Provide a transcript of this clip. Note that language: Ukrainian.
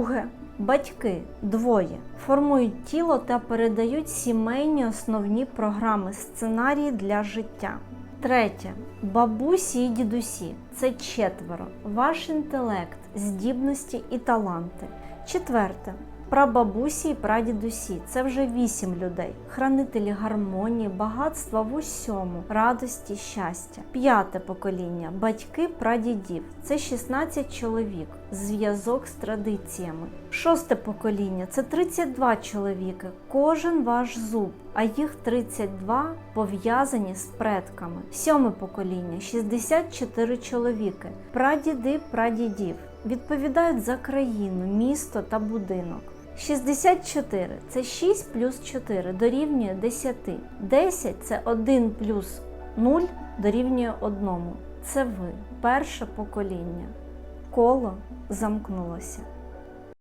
Друге. Батьки двоє формують тіло та передають сімейні основні програми сценарії для життя. Третє. Бабусі і дідусі це четверо. Ваш інтелект, здібності і таланти. Четверте. Прабабусі і прадідусі це вже вісім людей, хранителі гармонії, багатства в усьому, радості, щастя. П'яте покоління батьки прадідів це 16 чоловік, зв'язок з традиціями. Шосте покоління це 32 чоловіки, кожен ваш зуб, а їх 32 пов'язані з предками. Сьоме покоління 64 чоловіки, прадіди прадідів. Відповідають за країну, місто та будинок. 64 це 6 плюс 4 дорівнює 10. 10 це 1 плюс 0 дорівнює 1. Це ви, перше покоління. Коло замкнулося.